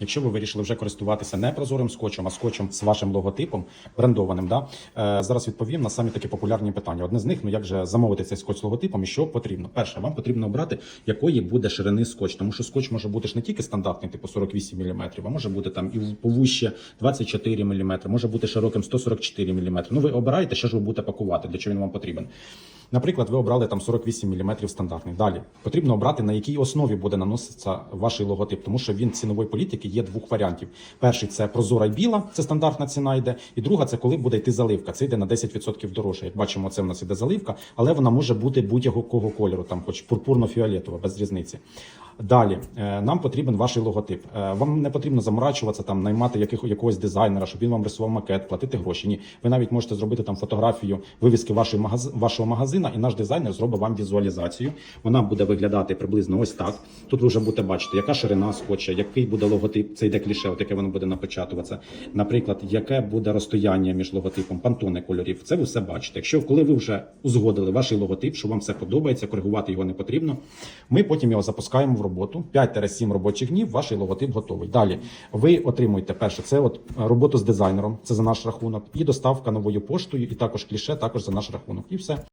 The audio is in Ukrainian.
Якщо ви вирішили вже користуватися не прозорим скотчем, а скотчем з вашим логотипом брендованим, да е, зараз відповім на самі такі популярні питання. Одне з них ну як же замовити цей скотч з логотипом і що потрібно. Перше, вам потрібно обрати, якої буде ширини скотч, тому що скотч може бути ж не тільки стандартний, типу 48 мм, а може бути там і повуще 24 мм, може бути широким 144 мм. Ну ви обираєте, що ж ви будете пакувати, для чого він вам потрібен. Наприклад, ви обрали там 48 мм стандартний. Далі потрібно обрати на якій основі буде наноситися ваш логотип, тому що він цінової політики є двох варіантів. Перший це прозора й біла, це стандартна ціна йде. І друга це коли буде йти заливка. Це йде на 10% дорожче. Як бачимо, це в нас іде заливка, але вона може бути будь-якого кольору, там хоч пурпурно-фіолетова, без різниці. Далі е, нам потрібен ваш логотип. Е, Вам не потрібно заморачуватися, там наймати яких, якогось дизайнера, щоб він вам рисував макет, платити гроші. Ні, ви навіть можете зробити там фотографію вивіски вашої магаз... вашого магазина, і наш дизайнер зробить вам візуалізацію. Вона буде виглядати приблизно ось так. Тут ви вже будете бачити, яка ширина скотча, який буде логотип, це йде кліше, от яке воно буде напечатуватися. Наприклад, яке буде розстояння між логотипом, пантони кольорів. Це ви все бачите. Якщо коли ви вже узгодили ваш логотип, що вам все подобається, коригувати його не потрібно. Ми потім його запускаємо в роботу. 5-7 робочих днів. Ваш логотип готовий. Далі ви отримуєте перше. Це от роботу з дизайнером, це за наш рахунок, і доставка новою поштою, і також кліше, також за наш рахунок. І все.